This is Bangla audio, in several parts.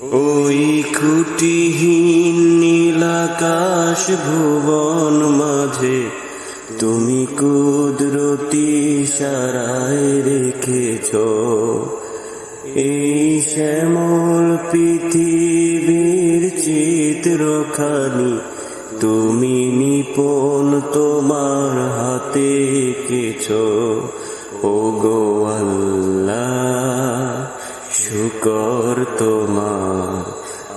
ওই খুঁটিহীন নীলাকাশ ভুবন মাঝে তুমি কুদরতি সারায় রেখেছ। এই শ্যামল পৃথিবীর চিত্রখানি তুমি নিপুণ তোমার হাতে কেছ ও গো আল্লাহ। শুকর তোমার।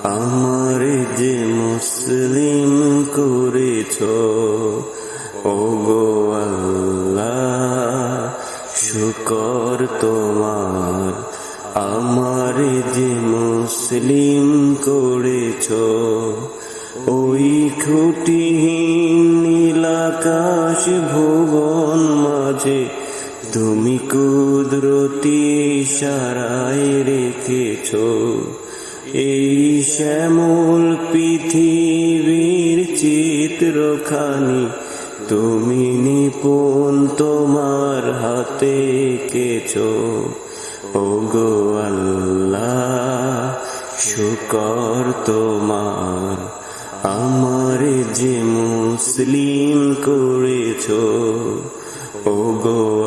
আমার যে মুসলিম করেছ ও গো শুকর তোমার। আমার যে মুসলিম করেছ, ওই খুঁটিহীন নীলাকাশ সারায় রেখেছ। এই শ্যামল পৃথিবীর চিত্রখানি, তুমি নিপুণ তোমার হাতে কেছ ও গো আল্লাহ, শুকর তোমার, আমার যে মুসলিম করেছ। ও গো আল্লাহ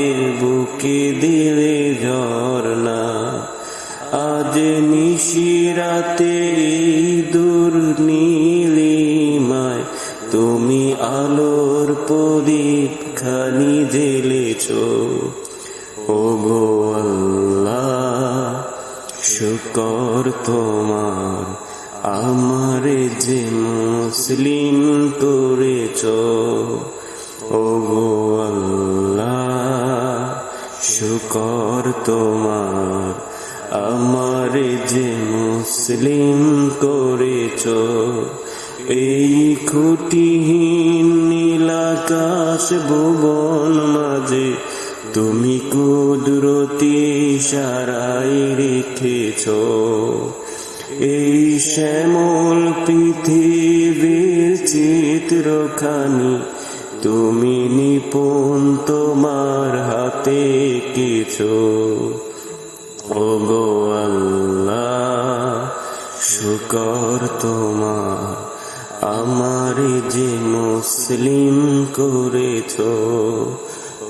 বুকে দিলে ঝর্ণা আজ নিশিরাতে দূর নীলিমায়, তুমি আলোর প্রদীপ খানি জেলেছ ও গো আল্লাহ, শুকর তোমার, আমার যে মুসলিম করেছ। ও শুকর তোমার, আমার যে মুসলিম করেছ, এই খুঁটিহীন নীলাকাশ ভুবন মাঝে তুমি কুদরতি সারাই রেখেছ। এই শ্যামল পৃথিবীর চিত্রখানি তুমি নিপুণ হাতে কিছু। ও গো আল্লাহ, শুকর তোমার। আমার যে মুসলিম করেছ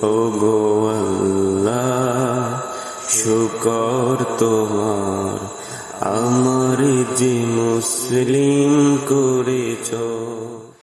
ও গো আল্লাহ, শুকর তোমার। আমার যে মুসলিম